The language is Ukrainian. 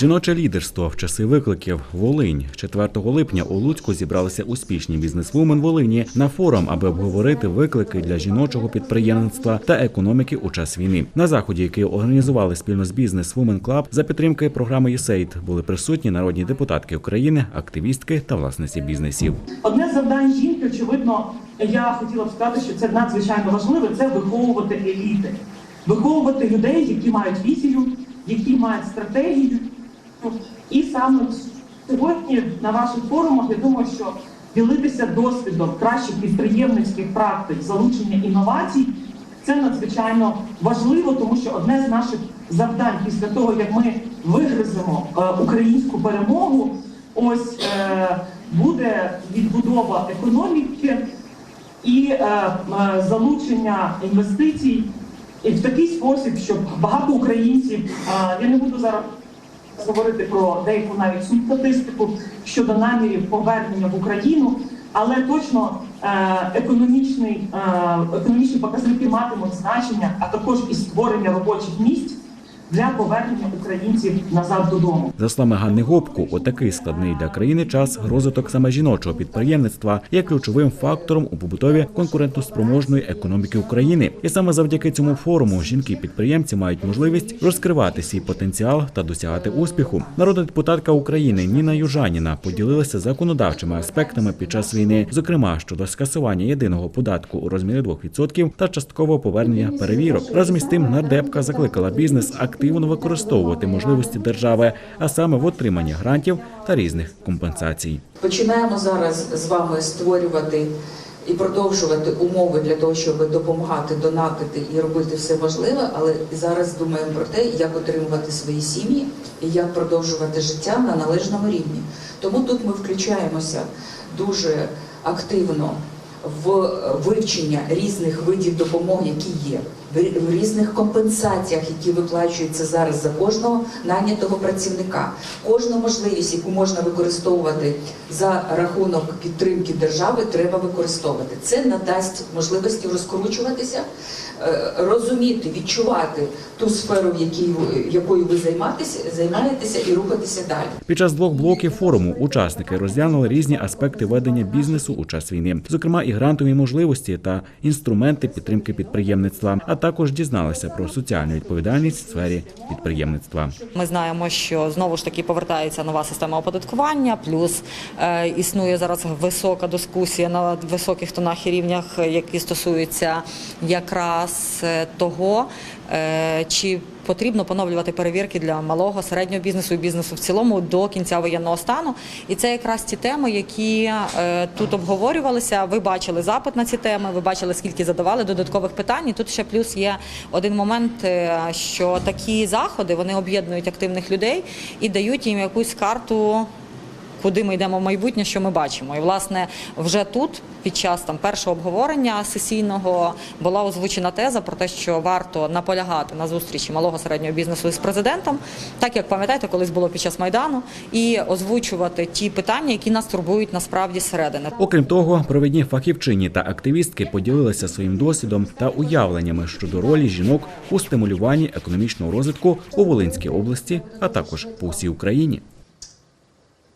Жіноче лідерство в часи викликів Волинь 4 липня у Луцьку зібралися успішні бізнесвумен Волині на форум, аби обговорити виклики для жіночого підприємництва та економіки у час війни. На заході, який організували спільно з бізнес Women Club за підтримки програми USAID, були присутні народні депутатки України, активістки та власниці бізнесів. Одне з завдань жінки, очевидно, я хотіла б сказати, що це надзвичайно важливе це виховувати еліти, виховувати людей, які мають візію, які мають стратегію. І саме сьогодні на ваших форумах я думаю, що ділитися досвідом кращих підприємницьких практик, залучення інновацій це надзвичайно важливо, тому що одне з наших завдань після того, як ми вигриземо е, українську перемогу, ось е, буде відбудова економіки і е, е, залучення інвестицій і в такий спосіб, щоб багато українців, е, я не буду зараз говорити про деяку навіть статистику щодо намірів повернення в Україну, але точно е, економічний, е, економічні показники матимуть значення, а також і створення робочих місць для повернення українців назад додому. За словами Ганни Гопку, у такий складний для країни час розвиток саме жіночого підприємництва є ключовим фактором у побутові конкурентоспроможної економіки України. І саме завдяки цьому форуму жінки-підприємці мають можливість розкривати свій потенціал та досягати успіху. Народна депутатка України Ніна Южаніна поділилася законодавчими аспектами під час війни, зокрема щодо скасування єдиного податку у розмірі 2% та часткового повернення перевірок. Разом із тим нардепка закликала бізнес активно використовувати можливості держави, а саме в отриманні грантів та різних компенсацій. Починаємо зараз з вами створювати і продовжувати умови для того, щоб допомагати, донатити і робити все можливе. Але зараз думаємо про те, як отримувати свої сім'ї і як продовжувати життя на належному рівні. Тому тут ми включаємося дуже активно в вивчення різних видів допомоги, які є, в- різних компенсаціях, які виплачуються зараз за кожного нанятого працівника, кожну можливість, яку можна використовувати за рахунок підтримки держави, треба використовувати. Це надасть можливості розкручуватися, е, розуміти, відчувати ту сферу, в якій якою ви займаєтеся, займаєтеся, і рухатися далі. Під час двох блоків форуму учасники розглянули різні аспекти ведення бізнесу у час війни, зокрема і грантові можливості та інструменти підтримки підприємництва, а також дізналися про соціальну відповідальність в сфері підприємництва. Ми знаємо, що знову ж таки повертається нова система оподаткування, плюс е, існує зараз висока дискусія на високих тонах і рівнях, які стосуються якраз е, того, е, чи потрібно поновлювати перевірки для малого, середнього бізнесу і бізнесу в цілому до кінця воєнного стану. І це якраз ті теми, які е, тут обговорювалися. Ви бачили запит на ці теми, ви бачили, скільки задавали додаткових питань. І тут ще плюс є один момент, е, що такі заходи вони об'єднують активних людей і дають їм якусь карту. Куди ми йдемо в майбутнє, що ми бачимо, і власне вже тут, під час там першого обговорення сесійного, була озвучена теза про те, що варто наполягати на зустрічі малого середнього бізнесу з президентом, так як пам'ятаєте, колись було під час майдану, і озвучувати ті питання, які нас турбують насправді зсередини. Окрім того, провідні фахівчині та активістки поділилися своїм досвідом та уявленнями щодо ролі жінок у стимулюванні економічного розвитку у Волинській області, а також по всій Україні.